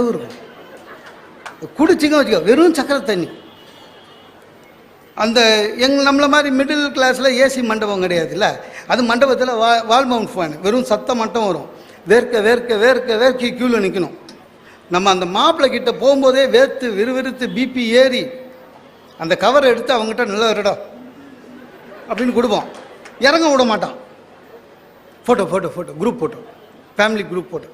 அளவு இருக்கும் குடிச்சிங்க வச்சுக்கோ வெறும் சக்கரை தண்ணி. அந்த எங் நம்மளை மாதிரி மிடில் கிளாஸில் ஏசி மண்டபம் கிடையாதுல்ல? அது மண்டபத்தில் வா வால் மவுண்ட் ஃபேன் வெறும் சத்தம் மட்டும் வரும். வேர்க்க வேர்க்க வேர்க்க வேர்க்கி க்யூவில் நிற்கணும் நம்ம அந்த மாப்பிள்ளை கிட்ட போகும்போதே வேர்த்து விறுவிறுத்து பிபி ஏறி அந்த கவரை எடுத்து அவங்ககிட்ட நல்லா இருடா அப்படின்னு கொடுப்போம். இறங்க விட மாட்டான். Photo photo photo group photo family group photo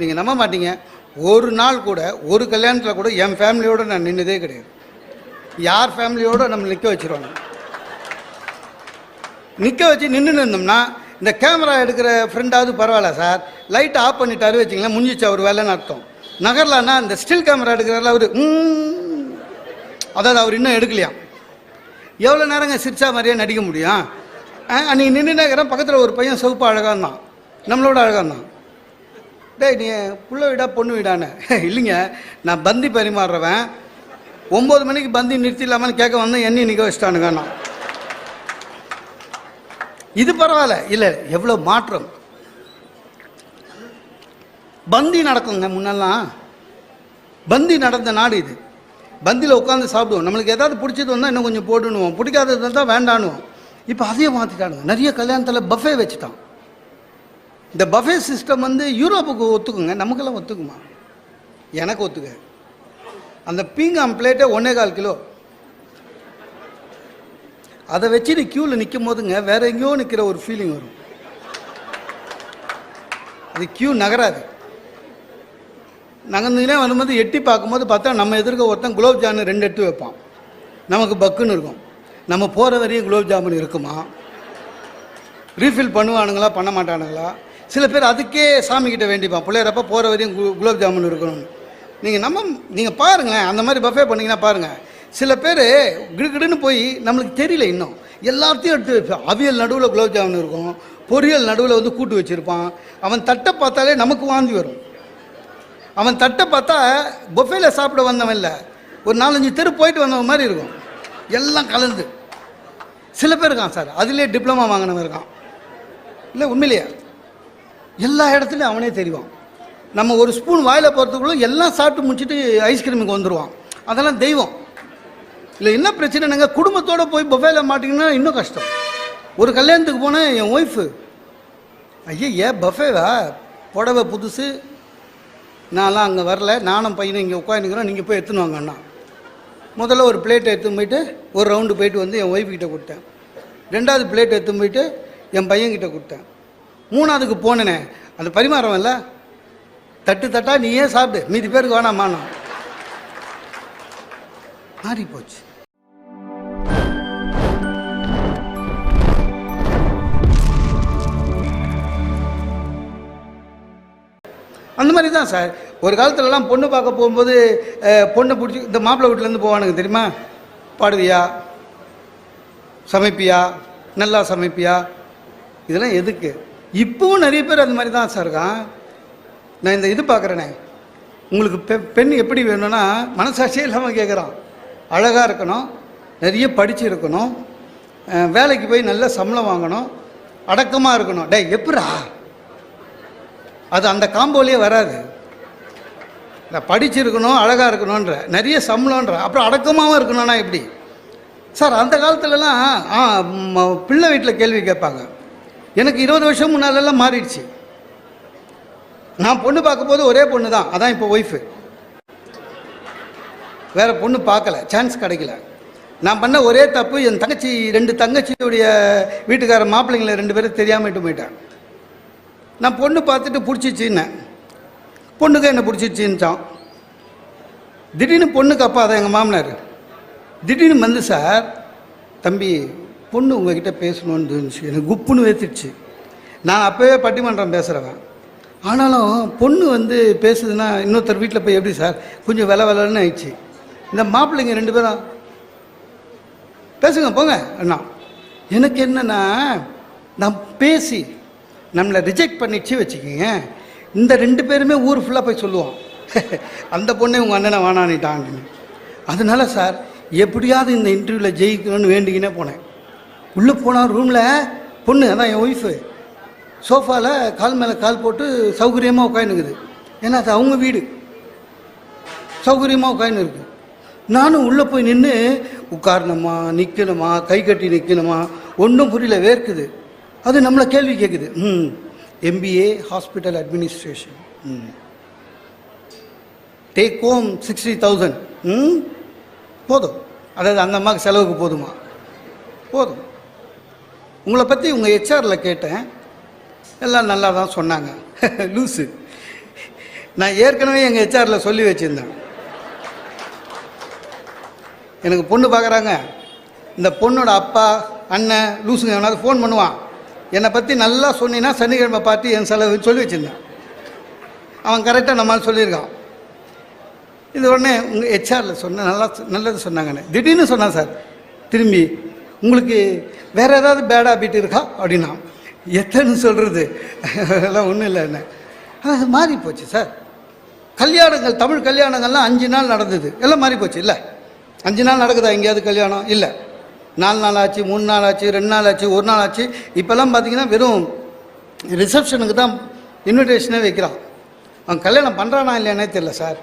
நீங்கள் நம்ப மாட்டீங்க. ஒரு நாள் கூட ஒரு கல்யாணத்தில் கூட என் ஃபேமிலியோடு நான் நின்னதே கிடையாது. யார் ஃபேமிலியோடு நம்ம நிற்க வச்சிருவாங்க நிற்க வச்சு நின்று இருந்தோம்னா இந்த கேமரா எடுக்கிற ஃப்ரெண்டாவது பரவாயில்ல சார் லைட்டை ஆஃப் பண்ணிட்டாரு வச்சிங்களேன் முடிஞ்சிச்சு அவர் வேலைன்னு அர்த்தம். நகர்லான்னா இந்த ஸ்டில் கேமரா எடுக்கிறாரில் அவர் அதாவது அவர் இன்னும் எடுக்கலையாம் எவ்வளோ நேரங்க சிரிச்சா மாதிரியே நடிக்க முடியும்? அன்றைக்கி நின்று நகரம் பக்கத்தில் ஒரு பையன் சிவப்பு அழகாக இருந்தான் நம்மளோட அழகாக இருந்தான் டேய் நீ புள்ள வீடா பொண்ணு வீடான்னு. இல்லைங்க நான் பந்தி பரிமாறுறவன். ஒம்பது மணிக்கு பந்தி நிறுத்திடலாமான்னு கேட்க வந்தேன் என்னையும் நிற்க வச்சிட்டானுங்க நான் இது பரவாயில்ல. இல்லை எவ்வளோ மாற்றம். பந்தி நடக்குங்க முன்னெல்லாம். பந்தி நடந்த நாடு இது. பந்தியில் உட்காந்து சாப்பிடுவோம். நம்மளுக்கு ஏதாவது பிடிச்சது வந்தால் இன்னும் கொஞ்சம் போட்டுணுவோம் பிடிக்காதது தான் வேண்டானுவோம் இப்போ அதையே மாற்றிட்டானுங்க நிறைய கல்யாணத்தில் பஃபே வச்சுட்டான். இந்த பஃபே சிஸ்டம் வந்து யூரோப்புக்கு ஒத்துக்குங்க நமக்கெல்லாம் ஒத்துக்குமா? எனக்கு ஒத்துக்க அந்த பீங்காம் பிளேட்டே ஒன்றே கால் கிலோ. அதை வச்சு நீ க்யூவில் நிற்கும் போதுங்க வேற எங்கேயோ நிற்கிற ஒரு ஃபீலிங் வரும். அது க்யூ நகராது. நகர்ந்துங்களே வரும்போது எட்டி பார்க்கும்போது பார்த்தா நம்ம எதிர்க்க ஒருத்தன் குலோப் ஜாமுன் ரெண்டு எடுத்து வைப்பான். நமக்கு பக்குன்னு இருக்கும். நம்ம போகிற வரையும் குலோப் ஜாமுன் இருக்குமா? ரீஃபில் பண்ணுவானுங்களா பண்ண மாட்டானுங்களா? சில பேர் அதுக்கே சாமி கிட்ட வேண்டிப்பான் பிள்ளையரப்ப போகிற வரையும் கு குலோப் ஜாமுன் இருக்கணும்னு. நீங்கள் நம்ம நீங்கள் பாருங்களேன் அந்த மாதிரி பஃபே பண்ணிங்கன்னா பாருங்கள் சில பேர் கிடுகிடுன்னு போய் நம்மளுக்கு தெரியல இன்னும். எல்லாத்தையும் எடுத்து அவியல் நடுவில் குலோப் ஜாமுன் இருக்கும். பொரியல் நடுவில் வந்து கூட்டு வச்சுருப்பான். அவன் தட்டை பார்த்தாலே நமக்கு வாந்தி வரும். அவன் தட்டை பார்த்தா பொஃபேல சாப்பிட வந்தவன் இல்லை. ஒரு நாலஞ்சு தெரு போயிட்டு வந்தவன் மாதிரி இருக்கும். எல்லாம் கலந்து. சில பேர் இருக்கான் சார். அதிலே டிப்ளமா வாங்கினவன் இருக்கான். இல்லை உண்மையிலேயே. எல்லா இடத்துலையும் அவனே தெரிவான். நம்ம ஒரு ஸ்பூன் வாயில் போகிறதுக்குள்ளே எல்லாம் சாப்பிட்டு முடிச்சுட்டு ஐஸ்கிரீமுக்கு வந்துடுவான் அதெல்லாம் தெய்வம். இல்லை என்ன பிரச்சனைனாங்க? குடும்பத்தோடு போய் பஃபேல மாட்டிங்கன்னா இன்னும் கஷ்டம். ஒரு கல்யாணத்துக்கு போனேன் என் ஒய்ஃபு ஐயா ஏன் பஃபேவா புடவை புதுசு. நான்லாம் அங்கே வரல. நானும் பையனும் இங்கே உட்காந்துக்கிறோம் நீங்கள் போய் எடுத்துன்னு வாங்க அண்ணா. முதல்ல ஒரு பிளேட்டை எடுத்துன்னு போயிட்டு ஒரு ரவுண்டு போயிட்டு வந்து என் ஒய்ஃப்கிட்ட கொடுத்தேன். ரெண்டாவது பிளேட் எடுத்துன்னு போயிட்டு என் பையன்கிட்ட கொடுத்தேன். மூணாவதுக்கு போனேனே. அந்த பரிமாறம் இல்லை. தட்டு தட்டா நீயே சாப்பிடு. மீதி பேருக்கு வேணாமாண்ணா மாறி போச்சு. அந்த மாதிரி தான் சார். ஒரு காலத்துலலாம் பொண்ணு பார்க்க போகும்போது பொண்ணை பிடிச்சி இந்த மாப்பிள்ளை வீட்டிலேருந்து போவானுங்க தெரியுமா? பாடுவியா? சமைப்பியா? நல்லா சமைப்பியா? இதெல்லாம் எதுக்கு? இப்பவும் நிறைய பேர் அந்த மாதிரி தான் சார் இருக்கான். நான் இந்த இது பார்க்குறேனே. உங்களுக்கு பெ பெண் எப்படி வேணும்னா மனசாட்சியே இல்லாமல் கேட்குறான் அழகாக இருக்கணும் நிறைய படிச்சு இருக்கணும் வேலைக்கு போய் நல்ல சம்பளம் வாங்கணும் அடக்கமாக இருக்கணும். டே எப்படா அது அந்த காம்போலேயே வராது. நான் படிச்சிருக்கணும் அழகாக இருக்கணுன்ற நிறைய சம்பளம்ன்ற. அப்புறம் அடக்கமாகவும் இருக்கணும்னா எப்படி? சார் அந்த காலத்துலலாம் ஆ பிள்ளை வீட்டில் கேள்வி கேட்பாங்க. எனக்கு இருபது வருஷம் முன்னாலெல்லாம் மாறிடுச்சு. நான் பொண்ணு பார்க்கும்போது ஒரே பொண்ணு தான் அதான் இப்போ ஒய்ஃபு வேற பொண்ணு பார்க்கல. சான்ஸ் கிடைக்கல. நான் பண்ண ஒரே தப்பு என் தங்கச்சி ரெண்டு தங்கச்சியுடைய வீட்டுக்கார மாப்பிள்ளைங்களை ரெண்டு பேரும் தெரியாமல் விட்டு போயிட்டேன் நான் பொண்ணு பார்த்துட்டு பிடிச்சிச்சின்னேன் பொண்ணுக்கு என்ன பிடிச்சிச்சின்னுச்சான். திடீர்னு பொண்ணுக்கு அப்பா தான் எங்கள் மாமனார். திடீர்னு வந்து சார் தம்பி பொண்ணு உங்ககிட்ட பேசணும்னு இருந்துச்சு. எனக்கு குப்புன்னு வேத்துடுச்சு. நான் அப்போவே பட்டிமன்றம் பேசுகிறவன் ஆனாலும் பொண்ணு வந்து பேசுதுன்னா இன்னொருத்தர் வீட்டில் போய் எப்படி சார்? கொஞ்சம் வில விலன்னு ஆயிடுச்சு. இந்த மாப்பிள்ளைங்க ரெண்டு பேரும் பேசுங்க போங்க அண்ணா. எனக்கு என்னென்னா நான் பேசி நம்மளை ரிஜெக்ட் பண்ணிச்சு வச்சுக்கோங்க. இந்த ரெண்டு பேருமே ஊர் ஃபுல்லாக போய் சொல்லுவோம். அந்த பொண்ணை உங்கள் அண்ணனை வானானிட்டான்னு அதனால சார் எப்படியாவது இந்த இன்டர்வியூவில் ஜெயிக்கணும்னு வேண்டிக்கினே போனேன். உள்ளே போனால் ரூமில் பொண்ணு அதான் என் ஒய்ஃபு சோஃபாவில் கால் மேலே கால் போட்டு சௌகரியமாக உட்காந்துக்குது ஏன்னா அது அவங்க வீடு. சௌகரியமாக உட்காந்துருக்கு நானும் உள்ளே போய் நின்று உட்காரணுமா? நிற்கணுமா கை கட்டி நிற்கணுமா ஒன்றும் புரியல வேர்க்குது. அது நம்மளை கேள்வி கேட்குது. ம் எம்பிஏ ஹாஸ்பிட்டல் அட்மினிஸ்ட்ரேஷன் ம். டேக் ஹோம் சிக்ஸ்டி தௌசண்ட் ம் போதும். அதாவது அந்த அம்மாவுக்கு செலவுக்கு போதுமா? போதும். உங்களை பற்றி உங்கள் ஹெச்ஆரில் கேட்டேன். எல்லாம் நல்லா தான் சொன்னாங்க. லூஸு நான் ஏற்கனவே எங்கள் ஹெச்ஆரில் சொல்லி வச்சுருந்தேன். எனக்கு பொண்ணு பார்க்குறாங்க இந்த பொண்ணோட அப்பா அண்ணன் லூசுங்க எவனாவது ஃபோன் பண்ணுவான். என்னை பற்றி நல்லா சொன்னீங்கன்னா சனிக்கிழமை பார்த்து என் செலவு சொல்லி வச்சுருந்தேன். அவன் கரெக்டாக நம்மளால் சொல்லியிருக்கான். இது உடனே உங்கள் ஹெச்ஆரில் சொன்ன நல்லா நல்லது சொன்னாங்கன்னு. திடீர்னு சொன்னான் சார். திரும்பி உங்களுக்கு வேறு ஏதாவது பேட் ஹாபிட் இருக்கா? அப்படின்னா எத்தனை சொல்கிறது அதெல்லாம் ஒன்றும் இல்லை என்ன. அது மாறி போச்சு சார் கல்யாணங்கள் தமிழ் கல்யாணங்கள்லாம் அஞ்சு நாள் நடந்தது. எல்லாம் மாறி போச்சு இல்லை? அஞ்சு நாள் நடக்குதா? எங்கேயாவது கல்யாணம்? இல்லை. நாலு நாள் ஆச்சு மூணு நாள் ஆச்சு ரெண்டு நாள் ஆச்சு ஒரு நாள் ஆச்சு. இப்போல்லாம் பார்த்தீங்கன்னா வெறும் ரிசப்ஷனுக்கு தான் இன்விடேஷனே வைக்கிறான். அவன் கல்யாணம் பண்ணுறானா இல்லையானே தெரியல சார்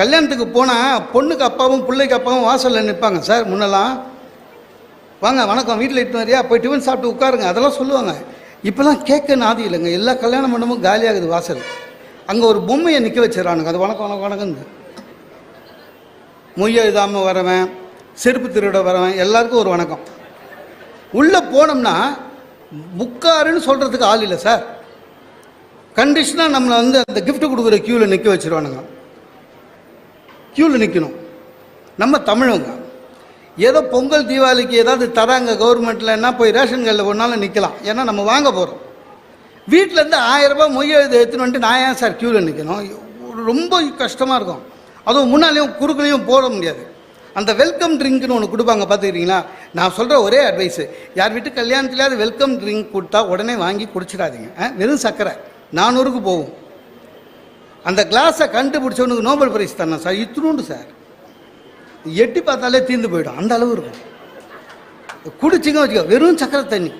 கல்யாணத்துக்கு போனால் பொண்ணுக்கு அப்பாவும் பிள்ளைக்கு அப்பாவும் வாசலில் நிற்பாங்க சார் முன்னெல்லாம். வாங்க வணக்கம். வீட்டில் இட்டு வரியா? போய் டிஃபன் சாப்பிட்டு உட்காருங்க. அதெல்லாம் சொல்லுவாங்க. இப்போலாம் கேட்க நாதி இல்லைங்க. எல்லா கல்யாண மண்டபமும் காலியாகுது வாசல். அங்கே ஒரு பொம்மையை நிற்க வச்சிடறானுங்க. அது வணக்கம் வணக்கம் வணக்கங்க மொய்ய எழுதாமல் வரவன் செருப்பு திருட வரவன் எல்லாருக்கும் ஒரு வணக்கம். உள்ளே போனோம்னா புக்காருன்னு சொல்கிறதுக்கு ஆள் இல்லை சார். கண்டிஷனாக நம்மளை வந்து அந்த கிஃப்ட் கொடுக்குற க்யூவில் நிற்க வச்சிருவானுங்க. க்யூவில் நிற்கணும் நம்ம தமிழங்க. ஏதோ பொங்கல் தீபாவளிக்கு ஏதாவது தராங்க கவர்மெண்ட்லன்னா போய் ரேஷன் கடையில் ஒரு நாள் நிற்கலாம் ஏன்னா நம்ம வாங்க போகிறோம் வீட்டிலேருந்து ஆயிரம் ரூபாய் மொய் எழுதி எடுத்துன்னு வந்துட்டு நான் ஏன் சார் க்யூவில் நிற்கணும் ரொம்ப கஷ்டமாக இருக்கும். அதுவும் முன்னாலேயும் குறுக்குலையும் போட முடியாது. அந்த வெல்கம் ட்ரிங்க்னு ஒன்று கொடுப்பாங்க பார்த்துக்கிறீங்களா நான் சொல்கிற ஒரே அட்வைஸு யார் வீட்டு கல்யாணத்துலையாவது வெல்கம் ட்ரிங்க் கொடுத்தா உடனே வாங்கி குடிச்சிடாதீங்க. வெறும் சர்க்கரை. நானூறுக்கு போகும். அந்த கிளாஸை கண்டுபிடிச்சவனுக்கு நோபல் பிரைஸ் தானே சார். இத்தினூண்டு சார். எட்டி பார்த்தாலே தீர்ந்து போயிடும். அந்த அளவு இருக்கும். குடிச்சிங்க வச்சுக்கோ. வெறும் சக்கரை தண்ணி.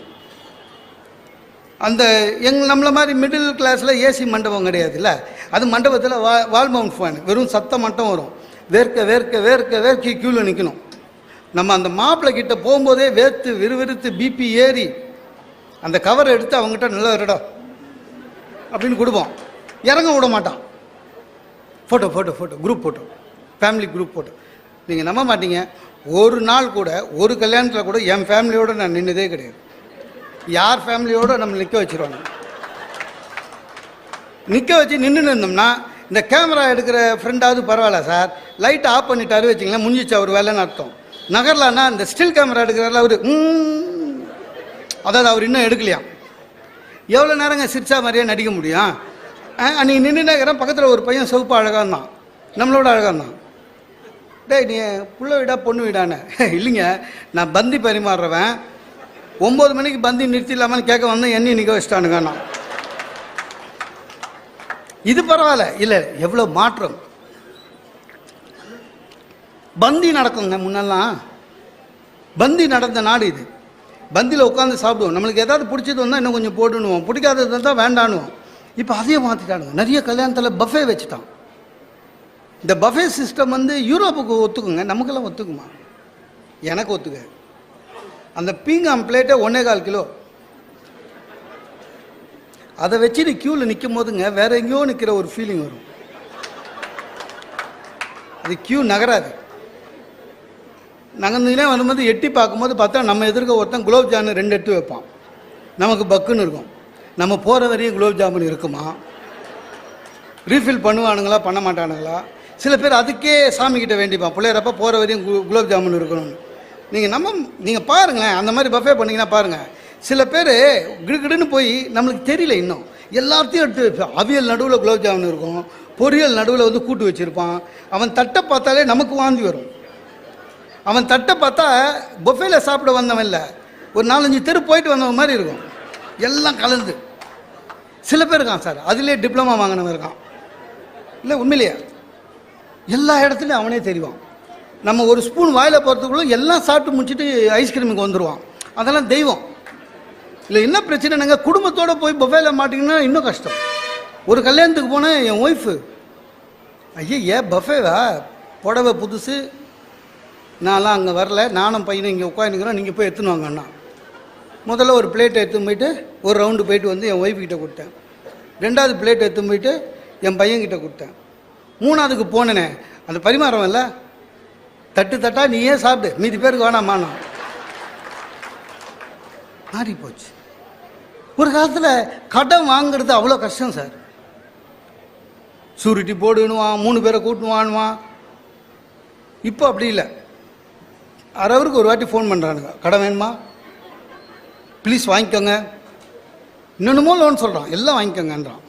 அந்த எங் நம்மளை மாதிரி மிடில் கிளாஸில் ஏசி மண்டபம் கிடையாதுல்ல? அது மண்டபத்தில் வா வால் மவுண்ட் ஃபேன் வெறும் சத்தம் மட்டும் வரும். வேர்க்க வேர்க்க வேர்க்க வேர்க்கி க்யூவில் நிற்கணும் நம்ம அந்த மாப்பிள்ளை கிட்ட போகும்போதே வேர்த்து விறுவிறுத்து பிபி ஏறி அந்த கவரை எடுத்து அவங்ககிட்ட நல்லா இருடா அப்படின்னு கொடுப்போம். இறங்க விட மாட்டான். Photo photo photo group photo family group photo நீங்கள் நம்ப மாட்டீங்க. ஒரு நாள் கூட ஒரு கல்யாணத்தில் கூட என் ஃபேமிலியோடு நான் நின்னதே கிடையாது. யார் ஃபேமிலியோடு நம்ம நிற்க வச்சிருவாங்க? நிற்க வச்சு நின்று இருந்தோம்னா இந்த கேமரா எடுக்கிற ஃப்ரெண்டாவது பரவாயில்ல சார். லைட் ஆஃப் பண்ணிட்டாரு வச்சிங்களேன் முடிஞ்சிச்சு அவர் வேலைன்னு அர்த்தம். நகர்லான்னா இந்த ஸ்டில் கேமரா எடுக்கிறாரில் அவர் அதாவது அவர் இன்னும் எடுக்கலையா? எவ்வளோ நேரங்க சிரிச்சா மாதிரியே நடிக்க முடியும்? அன்றைக்கி நின்று நகரம் பக்கத்தில் ஒரு பையன் சிவப்பு அழகாக இருந்தான் நம்மளோட அழகாக இருந்தான் டேய் நீ புள்ள வீடா பொண்ணு வீடான்னு. இல்லைங்க நான் பந்தி பரிமாறுறவன். ஒம்பது மணிக்கு பந்தி நிறுத்திடலாமான்னு கேட்க வந்தேன் என்னையும் நிற்க வச்சிட்டானுங்க நான் இது பரவாயில்ல. இல்லை எவ்வளோ மாற்றம். பந்தி நடக்குங்க முன்னெல்லாம். பந்தி நடந்த நாடு இது. பந்தியில் உட்காந்து சாப்பிடுவோம். நம்மளுக்கு ஏதாவது பிடிச்சது வந்தால் இன்னும் கொஞ்சம் போட்டுணுவோம் பிடிக்காதது இருந்தால் வேண்டானுவோம் இப்போ அதையும் மாற்றிட்டானுங்க நிறைய கல்யாணத்தில் பஃபே வச்சுட்டான். இந்த பஃபே சிஸ்டம் வந்து யூரோப்புக்கு ஒத்துக்குங்க நமக்கெல்லாம் ஒத்துக்குமா? எனக்கு ஒத்துக்க அந்த பீங்காம் பிளேட்டை ஒன்றே கால் கிலோ. அதை வச்சு நீ க்யூவில் நிற்கும் போதுங்க வேற எங்கேயோ நிற்கிற ஒரு ஃபீலிங் வரும். அது க்யூ நகராது. நகர்ந்துக்கினே வரும்போது எட்டி பார்க்கும்போது பார்த்தா நம்ம எதிர்க்க ஒருத்தன் குலோப் ஜாமுன் ரெண்டு எடுத்து வைப்பான். நமக்கு பக்குன்னு இருக்கும். நம்ம போகிற வரையும் குலோப் ஜாமுன் இருக்குமா? ரீஃபில் பண்ணுவானுங்களா பண்ண மாட்டானுங்களா? சில பேர் அதுக்கே சாமி கிட்ட வேண்டிப்பான் பிள்ளையரப்ப போகிற வரையும் கு குலோப் ஜாமுன் இருக்கணும்னு. நீங்கள் நம்ம நீங்கள் பாருங்களேன் அந்த மாதிரி பஃபே பண்ணிங்கன்னா பாருங்கள் சில பேர் கிடுகிடுன்னு போய் நம்மளுக்கு தெரியல இன்னும். எல்லாத்தையும் எடுத்து வைப்பான். அவியல் நடுவில் குலோப் ஜாமுன் இருக்கும். பொரியல் நடுவில் வந்து கூட்டு வச்சுருப்பான். அவன் தட்டை பார்த்தாலே நமக்கு வாந்தி வரும். அவன் தட்டை பார்த்தா பொஃபேல சாப்பிட வந்தவன் இல்லை. ஒரு நாலஞ்சு தெரு போயிட்டு வந்தவன் மாதிரி இருக்கும். எல்லாம் கலந்து. சில பேர் இருக்கான் சார். அதுலேயே டிப்ளமா வாங்கினவன் இருக்கான். இல்லை உண்மையிலேயே. எல்லா இடத்துலையும் அவனே தெரிவான். நம்ம ஒரு ஸ்பூன் வாயில் போகிறதுக்குள்ள எல்லாம் சாப்பிட்டு முடிச்சுட்டு ஐஸ்கிரீமுக்கு வந்துடுவான் அதெல்லாம் தெய்வம். இல்லை என்ன பிரச்சனைங்க குடும்பத்தோடு போய் பொஃபேல மாட்டிங்கன்னா இன்னும் கஷ்டம். ஒரு கல்யாணத்துக்கு போனேன் என் ஒய்ஃபு ஐயா ஏன் பஃபேவா புடவை புதுசு. நான்லாம் அங்கே வரல. நானும் பையனும் இங்கே உட்காந்துக்கிறோம் நீங்கள் போய் எடுத்துன்னு வாங்கண்ணா. முதல்ல ஒரு பிளேட்டை எடுத்துன்னு போயிட்டு ஒரு ரவுண்டு போயிட்டு வந்து என் ஒய்ஃப்கிட்ட கொடுத்தேன். ரெண்டாவது பிளேட்டை எடுத்துன்னு போயிட்டு என் பையன்கிட்ட கொடுத்தேன். மூணாவதுக்கு போனேனே அந்த பரிமாறம் இல்லை. தட்டு தட்டா நீயே சாப்பிடு மீதி பேருக்கு வேணாமாண்ணா மாறி போச்சு. ஒரு காலத்தில் கடன் வாங்குறது அவ்வளோ கஷ்டம் சார். சூரிட்டி போடுவான் மூணு பேரை கூட்டுவான்வான் இப்போ அப்படி இல்லை. அரை ஒரு வாட்டி ஃபோன் பண்ணுறானுங்க கடன் வேணுமா? ப்ளீஸ் வாங்கிக்கோங்க. இன்னொன்னுமோ லோன் சொல்கிறான் எல்லாம் வாங்கிக்கோங்கன்றான்.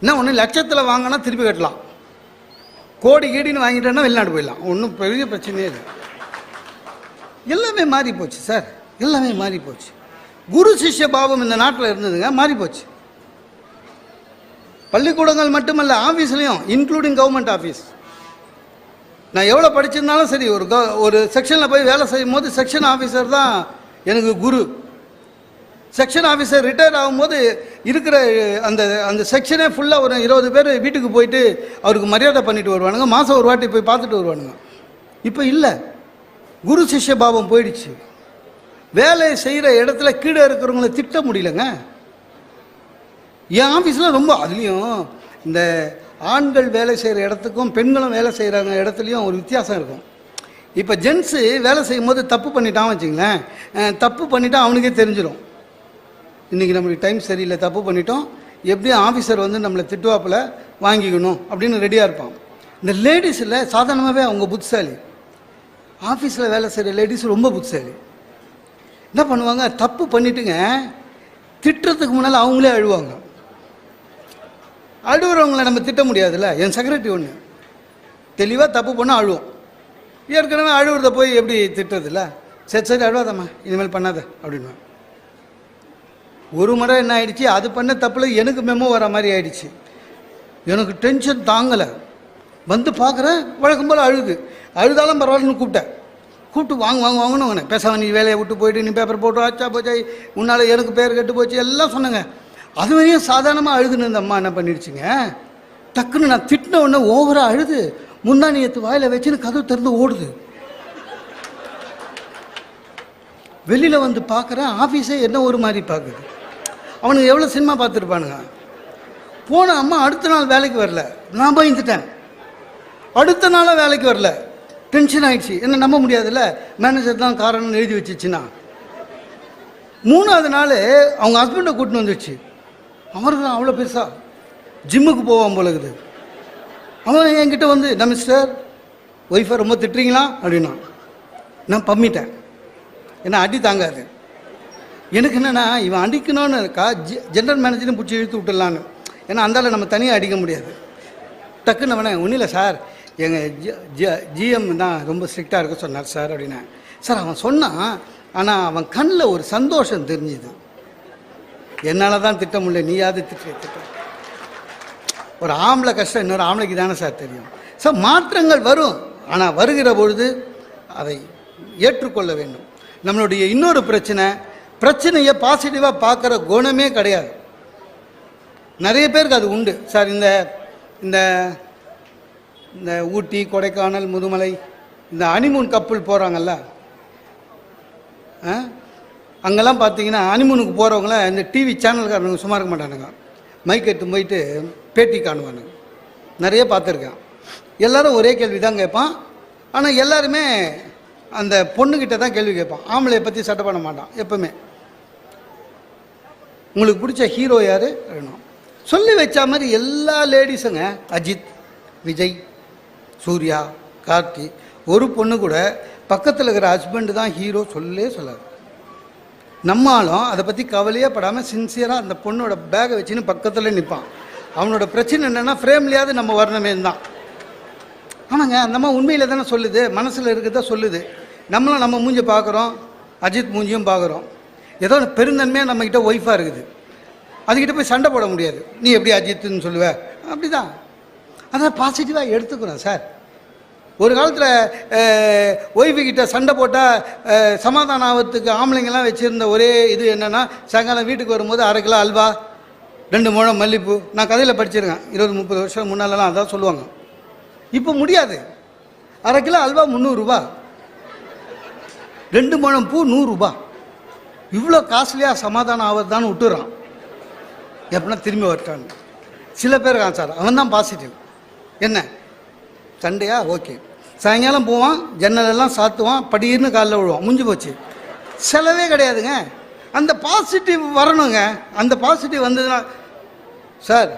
என்ன ஒன்று லட்சத்தில் வாங்கினா திருப்பி கட்டலாம். கோடி கீடின்னு வாங்கிட்டேன்னா வெளிநாடு போயிடலாம். ஒன்றும் பெரிய பிரச்சனையே இல்லை. எல்லாமே மாறி போச்சு சார். எல்லாமே மாறி போச்சு. குரு சிஷ்ய பாவம் இந்த நாட்டில் இருந்ததுங்க மாறி போச்சு. பள்ளிக்கூடங்கள் மட்டுமல்ல ஆஃபீஸ்லேயும் இன்க்ளூடிங் கவர்மெண்ட் ஆஃபீஸ் நான் எவ்வளோ படிச்சிருந்தாலும் சரி ஒரு க ஒரு செக்ஷனில் போய் வேலை செய்யும் போது செக்ஷன் ஆஃபீஸர் தான் எனக்கு குரு. செக்ஷன் ஆஃபீஸர் ரிட்டையர் ஆகும்போது இருக்கிற அந்த அந்த செக்ஷனே ஃபுல்லாக ஒரு இருபது பேர் வீட்டுக்கு போயிட்டு அவருக்கு மரியாதை பண்ணிட்டு வருவானுங்க. மாதம் ஒரு வாட்டி போய் பார்த்துட்டு வருவானுங்க. இப்போ இல்லை. குரு சிஷ்ய பாவம் போயிடுச்சு. வேலை செய்கிற இடத்துல கீழே இருக்கிறவங்கள திட்ட முடியலங்க. என் ஆஃபீஸில் ரொம்ப அதுலேயும் இந்த ஆண்கள் வேலை செய்கிற இடத்துக்கும் பெண்களும் வேலை செய்கிறாங்க இடத்துலையும் ஒரு வித்தியாசம் இருக்கும். இப்போ ஜென்ஸு வேலை செய்யும் போது தப்பு பண்ணிட்டான் வச்சுங்களேன். தப்பு பண்ணிட்டான் அவனுக்கே தெரிஞ்சிடும் இன்றைக்கி நம்மளுக்கு டைம் சரியில்லை தப்பு பண்ணிட்டோம். எப்படியும் ஆஃபீஸர் வந்து நம்மளை திட்டுவாப்பில் வாங்கிக்கணும் அப்படின்னு ரெடியாக இருப்பான். இந்த லேடிஸில் சாதாரணமாகவே அவங்க புத்திசாலி. ஆஃபீஸில் வேலை செய்கிற லேடிஸ் ரொம்ப புத்திசாலி. என்ன பண்ணுவாங்க? தப்பு பண்ணிட்டுங்க திட்டுறதுக்கு முன்னால் அவங்களே அழுவாங்க. அழுவுறவங்களை நம்ம திட்ட முடியாதுல்ல? என் செக்ரட்டரி ஒன்று தெளிவாக தப்பு பண்ணால் அழுவோம். ஏற்கனவே அழுவுறத போய் எப்படி திட்டுறதில்ல? சரி சரி அழுவாதம்மா. இனிமேல் பண்ணாத அப்படின்னுவேன். ஒரு முறை என்ன ஆயிடுச்சு? அது பண்ண தப்பில் எனக்கு மெமோ வர மாதிரி ஆயிடுச்சு. எனக்கு டென்ஷன் தாங்கலை. வந்து பார்க்குறேன் வழக்கம் போல் அழுது. அழுதாலும் பரவாயில்லன்னு கூப்பிட்டேன். கூப்பிட்டு வாங்க வாங்க வாங்கன்னு வாங்கினேன். பேசாம நீ வேலையை விட்டு போயிட்டு நீ பேப்பர் போட்டு ஆச்சா போச்சா உன்னால் எனக்கு பேர் கெட்டு போச்சு எல்லாம் சொன்னேங்க. அது வரையும் சாதாரணமாக அழுதுன்னு இந்த அம்மா என்ன பண்ணிடுச்சுங்க? டக்குன்னு நான் திட்டின உடனே ஓவராக அழுது. முன்னாடி எடுத்து வாயில் வச்சுன்னு கதவு திறந்து ஓடுது. வெளியில் வந்து பார்க்குறேன் ஆஃபீஸே என்ன ஒரு மாதிரி பார்க்குது. அவனுக்கு எவ்வளோ சினிமா பார்த்துருப்பானுங்க. போன அம்மா அடுத்த நாள் வேலைக்கு வரல. நான் பயந்துட்டேன் அடுத்த நாளாக வேலைக்கு வரல. டென்ஷன் ஆயிடுச்சு. என்ன நம்ப முடியாதுல்ல? மேனேஜர் தான் காரணம்னு எழுதி வச்சிச்சுன்னா. மூணாவது நாள் அவங்க ஹஸ்பண்டை கூட்டின்னு வந்துடுச்சு அவருக்கு தான் அவ்வளோ பெருசா ஜிம்முக்கு போவான் போல இருக்குது. அவன் என்கிட்ட வந்து நான் மிஸ்டர் ஒய்ஃபை ரொம்ப திட்டுறீங்களா? அப்படின்னா நான் பம்மிட்டேன். ஏன்னா அடி தாங்காது. எனக்கு என்னென்னா இவன் அடிக்கணும்னு இருக்கா ஜெ ஜென்ரல் மேனேஜரும் பிடிச்சி இழுத்து விட்டுடலான்னு. ஏன்னா அந்தால நம்ம தனியாக அடிக்க முடியாது. டக்குன்னு அவனே ஒன்றும் இல்லை சார். எங்கள் ஜிஎம் தான் ரொம்ப ஸ்ட்ரிக்டாக இருக்க சொன்னார் சார் அப்படின்னா சார் அவன் சொன்னான் ஆனால் அவன் கண்ணில் ஒரு சந்தோஷம் தெரிஞ்சுது. என்னால் தான் திட்ட முடியல. நீயாவது திட்ட திட்டம் ஒரு ஆம்பளை கஷ்டம் இன்னொரு ஆம்பளைக்கு தானே சார் தெரியும். சார் மாற்றங்கள் வரும். ஆனால் வருகிற பொழுது அதை ஏற்றுக்கொள்ள வேண்டும். நம்மளுடைய இன்னொரு பிரச்சனை பிரச்சனையை பாசிட்டிவாக பார்க்குற குணமே கிடையாது. நிறைய பேருக்கு அது உண்டு. சார் இந்த இந்த இந்த ஊட்டி கொடைக்கானல் முதுமலை இந்த அனிமூன் கப்பல் போகிறாங்கல்ல அங்கெல்லாம் பார்த்தீங்கன்னா அனிமூனுக்கு போகிறவங்கள இந்த டிவி சேனல்காரனுங்க சும்மா இருக்க மாட்டானுங்க. மைக் எடுத்து போயிட்டு பேட்டி காணுவானுங்க. நிறைய பார்த்துருக்கேன். எல்லோரும் ஒரே கேள்வி தான் கேட்பான். ஆனால் எல்லாருமே அந்த பொண்ணுக்கிட்ட தான் கேள்வி கேட்பான். ஆம்பளையை பற்றி சட்டை பண்ண மாட்டான் எப்பவுமே. உங்களுக்கு பிடிச்ச ஹீரோ யார்? வேணும் சொல்லி வச்ச மாதிரி எல்லா லேடிஸுங்க அஜித் விஜய் சூர்யா கார்த்தி ஒரு பொண்ணு கூட பக்கத்தில் இருக்கிற ஹஸ்பண்டு தான் ஹீரோ சொல்லே சொல்லாது. நம்மளும் அதை பற்றி கவலையே படாமல் சின்சியராக அந்த பொண்ணோட பேகை வச்சுன்னு பக்கத்தில் நிற்பான் அவனோட பிரச்சனை என்னென்னா ஃப்ரேம்லேயாவது நம்ம வரணுமே தான். ஆமாங்க அந்தம்மா உண்மையில் தானே சொல்லுது மனசில் இருக்கிறத சொல்லுது. நம்மளும் நம்ம மூஞ்சி பார்க்குறோம் அஜித் மூஞ்சியும் பார்க்குறோம் ஏதோ பெருந்தன்மையாக நம்மக்கிட்ட ஒய்ஃபாக இருக்குது. அதுக்கிட்ட போய் சண்டை போட முடியாது. நீ எப்படி அஜித்துன்னு சொல்லுவ? அப்படி தான் அதான் பாசிட்டிவாக எடுத்துக்கிறோம் சார் ஒரு காலத்தில் ஒய்ஃபுக்கிட்ட சண்டை போட்டால் சமாதானம் ஆகிறதுக்கு ஆம்பளைங்கெல்லாம் வச்சுருந்த ஒரே இது என்னென்னா சாயங்காலம் வீட்டுக்கு வரும்போது அரை கிலோ அல்வா ரெண்டு முழம் மல்லிப்பூ. நான் கதையில் படிச்சிருக்கேன். இருபது முப்பது வருஷம் முன்னாலலாம் அதான் சொல்லுவாங்க. இப்போ முடியாது. அரை கிலோ அல்வா முந்நூறுரூபா ரெண்டு முழம் பூ நூறுரூபா இவ்வளோ காஸ்ட்லியாக சமாதானம் ஆகுதுதான்னு விட்டுறான். எப்படின்னா திரும்பி வரட்டான்னு சில பேர் இருக்கான் சார் அவன் தான் பாசிட்டிவ் என்ன? சண்டையா? ஓகே. சாயங்காலம் போவான் ஜன்னலெல்லாம் சாத்துவான் படின்னு காலில் விழுவான். முடிஞ்சு போச்சு. செலவே கிடையாதுங்க. அந்த பாசிட்டிவ் வரணுங்க. அந்த பாசிட்டிவ் வந்ததுன்னா சார்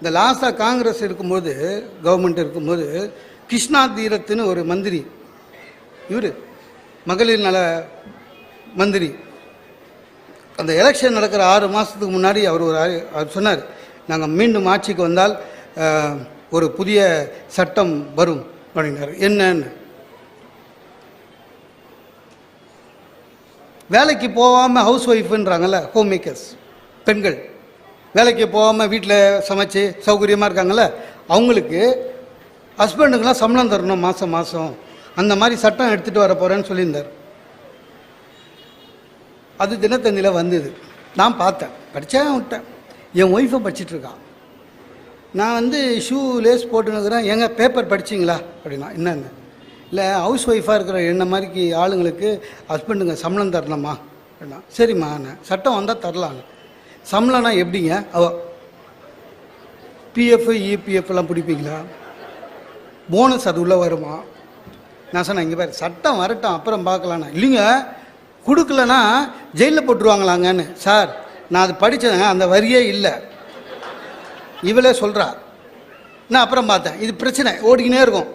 இந்த லாஸ்ட்டாக காங்கிரஸ் இருக்கும்போது கவர்மெண்ட் இருக்கும்போது கிருஷ்ணா தீரத்துன்னு ஒரு மந்திரி. இவர் மகளிர் நல மந்திரி. அந்த எலெக்ஷன் நடக்கிற ஆறு மாதத்துக்கு முன்னாடி அவர் ஒரு ஆ- அவர் சொன்னார் நாங்கள் மீண்டும் ஆட்சிக்கு வந்தால் ஒரு புதிய சட்டம் வரும் அப்படின்னாரு. என்னன்னு. வேலைக்கு போகாமல் ஹவுஸ் ஒய்ஃபுன்றாங்கல்ல ஹோம் மேக்கர்ஸ் பெண்கள். வேலைக்கு போகாமல் வீட்டில் சமைச்சு சௌகரியமாக இருக்காங்கல்ல அவங்களுக்கு ஹஸ்பண்டுக்கெலாம் சம்பளம் தரணும் மாதம் மாதம் அந்த மாதிரி சட்டம் எடுத்துகிட்டு வர போகிறேன்னு சொல்லியிருந்தார். அது தினத்தந்தியில் வந்தது. நான் பார்த்தேன். படித்தேன் விட்டேன். என் ஒய்ஃபை படிச்சிட்ருக்கான் நான் வந்து ஷூ லேஸ் போட்டுனுக்குறேன் எங்க பேப்பர் படிச்சிங்களா? அப்படின்னா என்னென்ன இல்லை ஹவுஸ் ஒய்ஃபாக இருக்கிற என்ன மாதிரிக்கு ஆளுங்களுக்கு ஹஸ்பண்டுங்க சம்பளம் தரணுமா அப்படின்னா சரிம்மா நான் சட்டம் வந்தால் தரலாங்க சம்பளம்னா எப்படிங்க? அவ பிஎஃப் இபிஎஃப்லாம் பிடிப்பீங்களா? போனஸ் அது உள்ளே வருமா? நான் சொன்னேன் இங்கே பாரு சட்டம் வரட்டும் அப்புறம் பார்க்கலாண்ணா இல்லைங்க கொடுக்கலனா ஜெயிலில் போட்டுருவாங்களாங்கன்னு. சார் நான் அது படித்ததுங்க அந்த வரியே இல்லை. இவளே சொல்கிறா நான் அப்புறம் பார்த்தேன் இது பிரச்சனை ஓடிக்கினே இருக்கும்.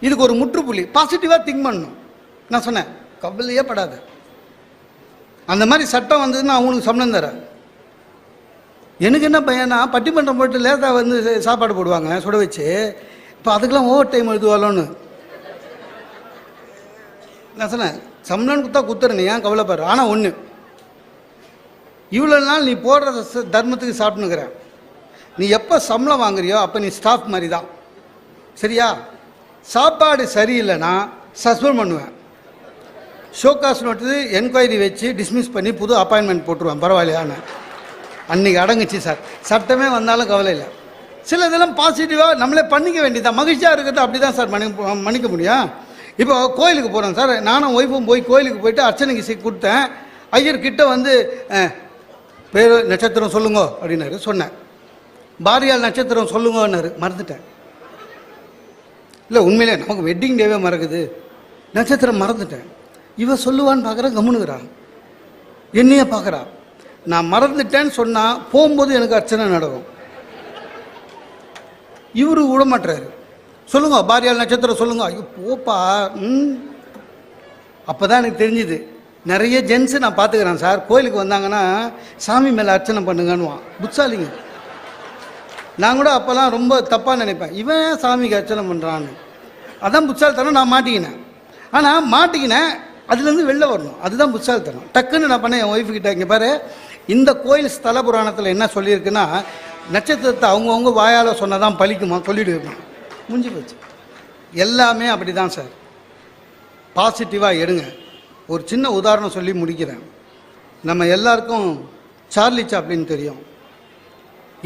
இதுக்கு ஒரு முற்றுப்புள்ளி பாசிட்டிவாக திங்க் பண்ணணும். நான் சொன்னேன் கவலையே படாது. அந்த மாதிரி சட்டம் வந்ததுன்னா அவங்களுக்கு சம்பளம் தரேன் எனக்கு என்ன பையனா பட்டிமன்றம் போட்டு லேசாக வந்து சாப்பாடு போடுவாங்க சுட வச்சு. இப்போ அதுக்கெல்லாம் ஓவர் டைம் எழுதுவாளோன்னு. நான் சொன்னேன் சம்பளம் கொடுத்தா குத்துறேன் நீ ஏன் கவலைப்படுற? ஆனால் ஒன்று இவ்வளோ நாள் நீ போடுற தர்மத்துக்கு சாப்பிட்டுனுக்கிற நீ எப்போ சம்பளம் வாங்குறியோ அப்போ நீ ஸ்டாஃப் மாதிரி தான் சரியா? சாப்பாடு சரியில்லைன்னா சஸ்பெண்ட் பண்ணுவேன். ஷோகாஸ் நோட்டு என்கொயரி வச்சு டிஸ்மிஸ் பண்ணி புது அப்பாயின்மெண்ட் போட்டுருவேன். பரவாயில்லையான்னு. அன்றைக்கி அடங்குச்சு சார். சட்டமே வந்தாலும் கவலை இல்லை. சில இதெல்லாம் பாசிட்டிவாக நம்மளே பண்ணிக்க வேண்டியதான் மகிழ்ச்சியாக இருக்கிறது அப்படி தான் சார் மணி மன்னிக்க முடியும். இப்போ கோயிலுக்கு போகிறோம் சார். நானும் ஒய்ஃபும் போய் கோயிலுக்கு போயிட்டு அர்ச்சனைக்கு சி கொடுத்தேன். ஐயர் கிட்ட வந்து பேர் நட்சத்திரம் சொல்லுங்க அப்படின்னாரு. சொன்னேன். பாரியால் நட்சத்திரம் சொல்லுங்கன்னாரு. மறந்துட்டேன். இல்லை உண்மையிலே நமக்கு வெட்டிங் டேவே மறக்குது. நட்சத்திரம் மறந்துட்டேன். இவ சொல்லுவான்னு பார்க்குறேன் கம்முனுங்கிறான் என்னையே பார்க்குறா. நான் மறந்துட்டேன்னு சொன்னால் போகும்போது எனக்கு அர்ச்சனை நடக்கும். இவரு விட மாட்டுறாரு. சொல்லுங்க பாரியால் நட்சத்திரம் சொல்லுங்க. ஐயோ போப்பா ம். அப்போ தான் எனக்கு தெரிஞ்சுது. நிறைய ஜென்ஸு நான் பார்த்துக்கிறேன் சார். கோயிலுக்கு வந்தாங்கன்னா சாமி மேலே அர்ச்சனை பண்ணுங்கன்னுவான். புட்சாலிங்க நான் கூட அப்போல்லாம் ரொம்ப தப்பாக நினைப்பேன். இவன் சாமிக்கு அர்ச்சனை பண்ணுறான்னு அதான் புட்சாலித்தனம் நான் மாட்டிக்கினேன். ஆனால் மாட்டிக்கினேன். அதுலேருந்து வெளில வரணும். அதுதான் புட்சாலித்தனம் டக்குன்னு நான் பண்ணேன் என் ஒய்ஃபு கிட்ட. இங்கே பாரு இந்த கோயில் ஸ்தல புராணத்தில் என்ன சொல்லியிருக்குன்னா நட்சத்திரத்தை அவங்கவுங்க வாயால் சொன்னதான் பழிக்குமா சொல்லிட்டு இருக்கணும் முடிஞ்சு போச்சு. எல்லாமே அப்படி தான் சார். பாசிட்டிவாக எடுங்க. ஒரு சின்ன உதாரணம் சொல்லி முடிக்கிறேன். நம்ம எல்லாருக்கும் சார்லி சாப்ளின் தெரியும்.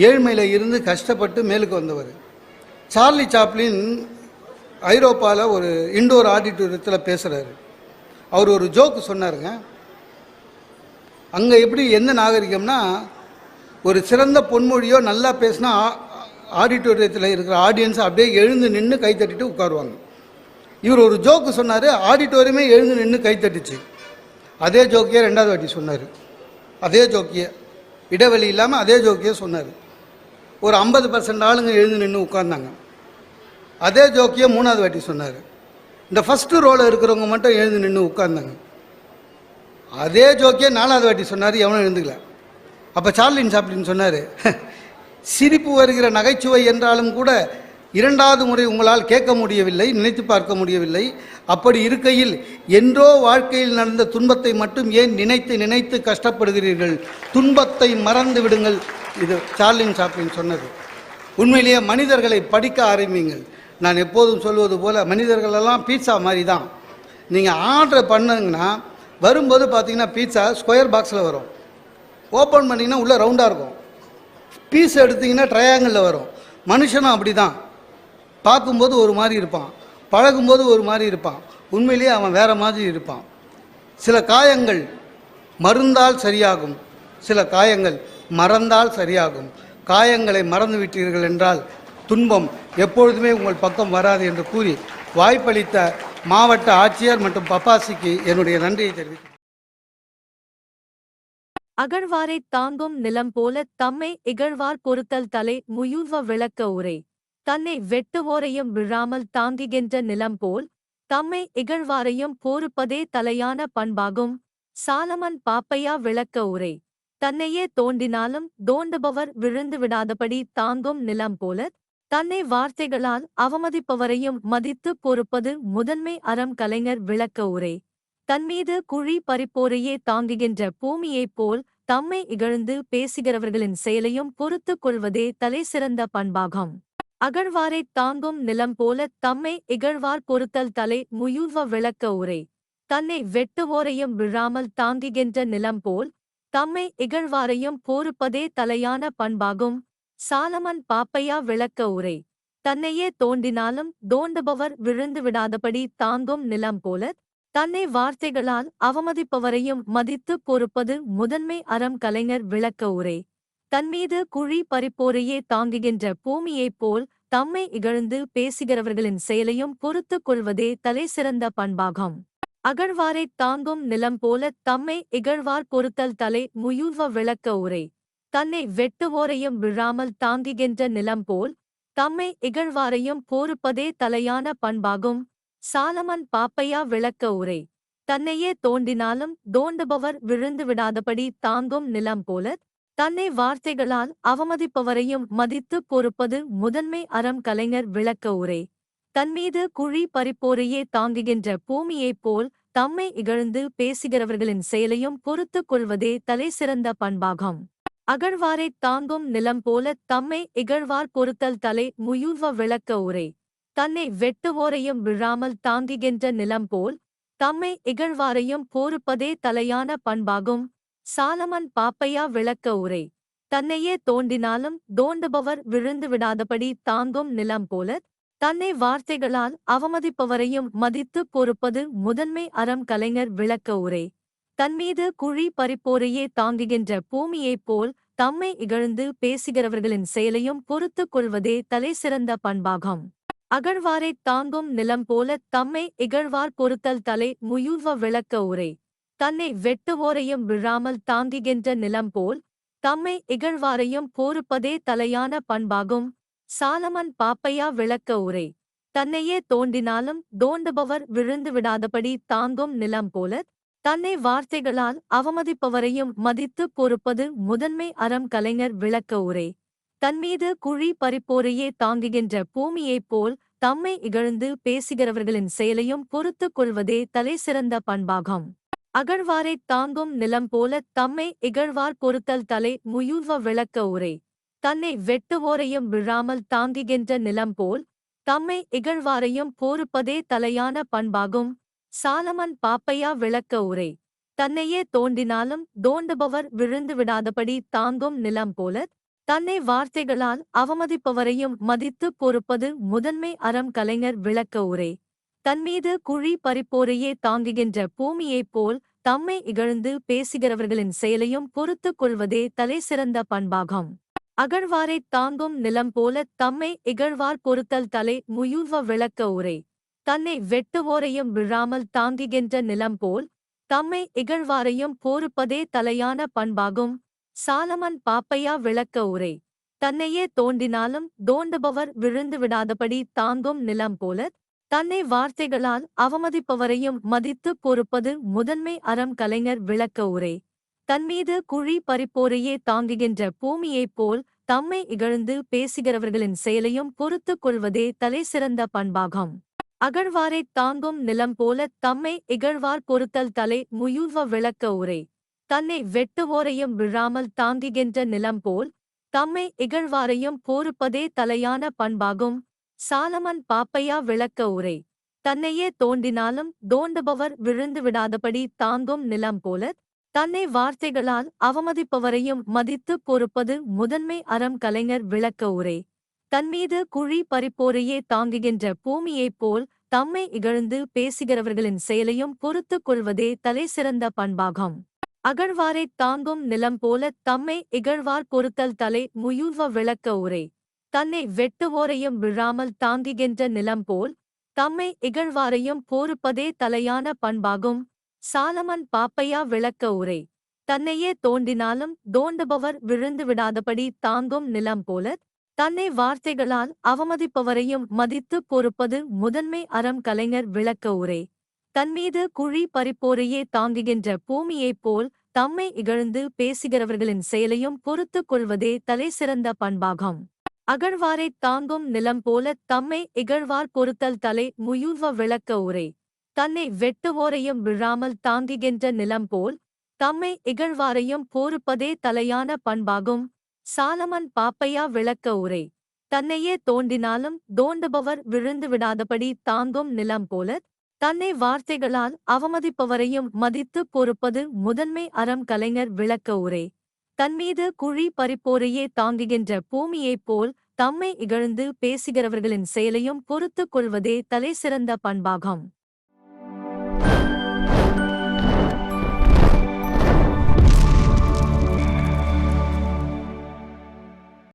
ஏழ்மையில் இருந்து கஷ்டப்பட்டு மேலுக்கு வந்தவர். சார்லி சாப்ளின் ஐரோப்பாவில் ஒரு இண்டோர் ஆடிட்டோரியத்தில் பேசுகிறாரு அவர் ஒரு ஜோக்கு சொன்னாருங்க. அங்கே எப்படி எந்த நாகரிகம்னா ஒரு சிறந்த பொன்மொழியோ நல்லா பேசினா ஆடிட்டோரியத்தில் இருக்கிற ஆடியன்ஸ் அப்படியே எழுந்து நின்று கை தட்டிட்டு உட்காருவாங்க. இவர் ஒரு ஜோக்கு சொன்னார் ஆடிட்டோரியமே எழுந்து நின்று கை தட்டுச்சு. அதே ஜோக்கியே ரெண்டாவது வாட்டி சொன்னார். அதே ஜோக்கியே இடைவெளி இல்லாமல் அதே ஜோக்கியே சொன்னார். ஒரு ஐம்பது பர்சன்ட் ஆளுங்க எழுந்து நின்று உட்கார்ந்தாங்க. அதே ஜோக்கியே மூணாவது வாட்டி சொன்னார். இந்த ஃபஸ்ட்டு ரோவில் இருக்கிறவங்க மட்டும் எழுந்து நின்று உட்கார்ந்தாங்க. அதே ஜோக்கியே நாலாவது வாட்டி சொன்னார் எவனும் எழுந்துக்கல. அப்போ சார்லின் சாப்ளின் சொன்னார் சிரிப்பு வருகிற நகைச்சுவை என்றாலும் கூட இரண்டாவது முறை உங்களால் கேட்க முடியவில்லை நினைத்து பார்க்க முடியவில்லை. அப்படி இருக்கையில் என்றோ வாழ்க்கையில் நடந்த துன்பத்தை மட்டும் ஏன் நினைத்து நினைத்து கஷ்டப்படுகிறீர்கள்? துன்பத்தை மறந்து விடுங்கள். இது சார்லின் சாப்ளின் சொன்னது. உண்மையிலேயே மனிதர்களை படிக்க ஆரம்பிங்கள் நான் எப்போதும் சொல்வது போல் மனிதர்களெல்லாம் பீட்சா மாதிரி தான் நீங்கள் ஆர்டர் பண்ணுங்கன்னா வரும்போது பார்த்தீங்கன்னா பீட்சா ஸ்கொயர் பாக்ஸில் வரும். ஓப்பன் பண்ணிங்கன்னா உள்ளே ரவுண்டாக இருக்கும். பீஸ் எடுத்தீங்கன்னா ட்ரையாங்கிளில் வரும். மனுஷனும் அப்படி தான் பார்க்கும்போது ஒரு மாதிரி இருப்பான். பழகும்போது ஒரு மாதிரி இருப்பான். உண்மையிலேயே அவன் வேறு மாதிரி இருப்பான். சில காயங்கள் மருந்தால் சரியாகும். சில காயங்கள் மறந்தால் சரியாகும். காயங்களை மறந்து விட்டீர்கள் என்றால் துன்பம் எப்பொழுதுமே உங்கள் பக்கம் வராது என்று கூறி வாய்ப்பளித்த மாவட்ட ஆட்சியர் மற்றும் பப்பாசிக்கு என்னுடைய நன்றியை தெரிவிக்கிறேன் அகழ்வாரைத் தாங்கும் நிலம் போல தம்மை இகழ்வார் பொறுத்தல் தலை முயூர்வ விளக்க உரை. தன்னை வெட்டுவோரையும் விழாமல் தாங்குகின்ற நிலம் போல் தம்மை இகழ்வாரையும் போருப்பதே தலையான பண்பாகும். சாலமன் பாப்பையா விளக்க உரை. தன்னையே தோண்டினாலும் தோண்டுபவர் விழுந்து விடாதபடி தாங்கும் நிலம் போல தன்னை வார்த்தைகளால் அவமதிப்பவரையும் மதித்து பொறுப்பது முதன்மை அறம் கலைஞர் விளக்க உரை. தன்மீது குழி பறிப்போரையே தாங்குகின்ற பூமியைப் போல் தம்மை இகழ்ந்து பேசுகிறவர்களின் செயலையும் பொறுத்துக் கொள்வதே தலைசிறந்த பண்பாகும். அகழ்வாரைத் தாங்கும் நிலம் போல தம்மை இகழ்வார் பொறுத்தல் தலை முயூர்வ விளக்க உரை. தன்னை வெட்டுவோரையும் விழாமல் தாங்குகின்ற நிலம் போல் தம்மை இகழ்வாரையும் போருப்பதே தலையான பண்பாகும். சாலமன் பாப்பையா விளக்க உரை. தன்னையே தோண்டினாலும் தோண்டுபவர் விழுந்து விடாதபடி தாங்கும் நிலம் போல தன்னை வார்த்தைகளால் அவமதிப்பவரையும் மதித்து பொறுப்பது முதன்மை அறம் கலைஞர் விளக்க உரை. தன்மீது குழி பறிப்போரையே தாங்குகின்ற பூமியைப் போல் தம்மை இகழ்ந்து பேசுகிறவர்களின் செயலையும் பொறுத்துக் கொள்வதே தலை சிறந்த பண்பாகும். அகழ்வாரைத் தாங்கும் நிலம் போல தம்மை இகழ்வார் பொறுத்தல் தலை முயூர்வ விளக்க உரை. தன்னை வெட்டுவோரையும் விழாமல் தாங்குகின்ற நிலம் போல் தம்மை இகழ்வாரையும் பொறுப்பதே தலையான பண்பாகும். சாலமன் பாப்பையா விளக்க உரை. தன்னையே தோண்டினாலும் தோண்டுபவர் விழுந்து விடாதபடி தாங்கும் நிலம் போல தன்னை வார்த்தைகளால் அவமதிப்பவரையும் மதித்து பொறுப்பது முதன்மை அறம் கலைஞர் விளக்க உரை. தன்மீது குழி பறிப்போரையே தாங்குகின்ற பூமியைப் போல் தம்மை இகழ்ந்து பேசுகிறவர்களின் செயலையும் பொறுத்துக் கொள்வதே தலைசிறந்த பண்பாகும். அகழ்வாரைத் தாங்கும் நிலம் போல தம்மை இகழ்வார் பொறுத்தல் தலை முயூர்வ விளக்க உரை. தன்னை வெட்டுவோரையும் விழாமல் தாங்குகின்ற நிலம் போல் தம்மை இகழ்வாரையும் போருப்பதே தலையான பண்பாகும். சாலமன் பாப்பையா விளக்க உரை. தன்னையே தோண்டினாலும் தோண்டுபவர் விழுந்து விடாதபடி தாங்கும் நிலம் போல தன்னை வார்த்தைகளால் அவமதிப்பவரையும் மதித்து பொறுப்பது முதன்மை அறம் கலைஞர் விளக்க உரை. தன்மீது குழி பறிப்போரையே தாங்குகின்ற பூமியைப் போல் தம்மை இகழ்ந்து பேசுகிறவர்களின் செயலையும் பொறுத்துக் கொள்வதே தலைசிறந்த பண்பாகும். அகழ்வாரைத் தாங்கும் நிலம் போல தம்மை இகழ்வார் பொறுத்தல் தலை முயூர்வ விளக்க உரை. தன்னை வெட்டுவோரையும் விழாமல் தாங்குகின்ற நிலம் போல் தம்மை இகழ்வாரையும் போருப்பதே தலையான பண்பாகும். சாலமன் பாப்பையா விளக்க உரை. தன்னையே தோண்டினாலும் தோண்டுபவர் விழுந்து விடாதபடி தாங்கும் நிலம் போல தன்னை வார்த்தைகளால் அவமதிப்பவரையும் மதித்து பொறுப்பது முதன்மை அறம் கலைஞர் விளக்க உரை. தன்மீது குழி பறிப்போரையே தாங்குகின்ற பூமியைப் போல் தம்மை இகழ்ந்து பேசுகிறவர்களின் செயலையும் பொறுத்துக் கொள்வதே தலைசிறந்த பண்பாகும். அகழ்வாரைத் தாங்கும் நிலம் போல தம்மை இகழ்வார் பொறுத்தல் தலை முயூர்வ விளக்க உரை. தன்னை வெட்டுவோரையும் விழாமல் தாங்குகின்ற நிலம் போல் தம்மை இகழ்வாரையும் போருப்பதே தலையான பண்பாகும். சாலமன் பாப்பையா விளக்க உரை. தன்னையே தோண்டினாலும் தோண்டுபவர் விழுந்து விடாதபடி தாங்கும் நிலம் போல தன்னை வார்த்தைகளால் அவமதிப்பவரையும் மதித்து பொறுப்பது முதன்மை அறம் கலைஞர் விளக்க உரை. தன்மீது குழி பறிப்போரையே தாங்குகின்ற பூமியைப் போல் தம்மை இகழ்ந்து பேசுகிறவர்களின் செயலையும் பொறுத்துக் கொள்வதே தலைசிறந்த பண்பாகும். அகழ்வாரைத் தாங்கும் நிலம் போல தம்மை இகழ்வார் பொறுத்தல் தலை முயூர்வ விளக்க உரை. தன்னை வெட்டுவோரையும் விழாமல் தாங்குகின்ற நிலம் போல் தம்மை இகழ்வாரையும் பொறுப்பதே தலையான பண்பாகும். சாலமன் பாப்பையா விளக்க உரை. தன்னையே தோண்டினாலும் தோண்டுபவர் விழுந்து விடாதபடி தாங்கும் நிலம் போல தன்னை வார்த்தைகளால் அவமதிப்பவரையும் மதித்து பொறுப்பது முதன்மை அறம் கலைஞர் விளக்க உரை. தன்மீது குழி பறிப்போரையே தாங்குகின்ற பூமியைப் போல் தம்மை இகழ்ந்து பேசுகிறவர்களின் செயலையும் பொறுத்துக் கொள்வதே தலைசிறந்த பண்பாகும். அகழ்வாரைத் தாங்கும் நிலம் போல தம்மை இகழ்வார் பொறுத்தல் தலை முயூர்வ விளக்க உரை. தன்னை வெட்டுவோரையும் விழாமல் தாங்குகின்ற நிலம் போல் தம்மை இகழ்வாரையும் போருப்பதே தலையான பண்பாகும். சாலமன் பாப்பையா விளக்க உரை. தன்னையே தோண்டினாலும் தோண்டுபவர் விழுந்து விடாதபடி தாங்கும் நிலம் போல தன்னை வார்த்தைகளால் அவமதிப்பவரையும் மதித்து பொறுப்பது முதன்மை அறம் கலைஞர் விளக்க உரை. தன்மீது குழி பறிப்போரையே தாங்குகின்ற பூமியைப் போல் தம்மை இகழ்ந்து பேசுகிறவர்களின் செயலையும் பொறுத்துக் கொள்வதே தலைசிறந்த பண்பாகும். அகழ்வாரைத் தாங்கும் நிலம் போல தம்மை இகழ்வார் பொறுத்தல் தலை முயூர்வ விளக்க உரை. தன்னை வெட்டுவோரையும் விழாமல் தாங்குகின்ற நிலம் போல் தம்மை இகழ்வாரையும் போருப்பதே தலையான பண்பாகும். சாலமன் பாப்பையா விளக்க உரை. தன்னையே தோண்டினாலும் தோண்டுபவர் விழுந்து விடாதபடி தாங்கும் நிலம் போல தன்னை வார்த்தைகளால் அவமதிப்பவரையும் மதித்துப் பொறுப்பது முதன்மை அறம் கலைஞர் விளக்க உரை. தன்மீது குழி பறிப்போரையே தாங்குகின்ற பூமியைப் போல் தம்மை இகழ்ந்து பேசுகிறவர்களின் செயலையும் பொறுத்துக் கொள்வதே தலைசிறந்த பண்பாகும். அகழ்வாரைத் தாங்கும் நிலம் போல தம்மை இகழ்வார் பொறுத்தல் தலை முயூர்வ விளக்க உரை. தன்னை வெட்டுவோரையும் விழாமல் தாங்குகின்ற நிலம் போல் தம்மை இகழ்வாரையும் போருப்பதே தலையான பண்பாகும். சாலமன் பாப்பையா விளக்க உரை. தன்னையே தோண்டினாலும் தோண்டுபவர் விழுந்து விடாதபடி தாங்கும் நிலம் போல தன்னை வார்த்தைகளால் அவமதிப்பவரையும் மதித்துப் பொறுப்பது முதன்மை அறம் கலைஞர் விளக்க உரை. தன்மீது குழி பறிப்போரையே தாங்குகின்ற பூமியைப் போல் தம்மை இகழ்ந்து பேசுகிறவர்களின் செயலையும் பொறுத்துக் கொள்வதே தலைசிறந்த பண்பாகும்.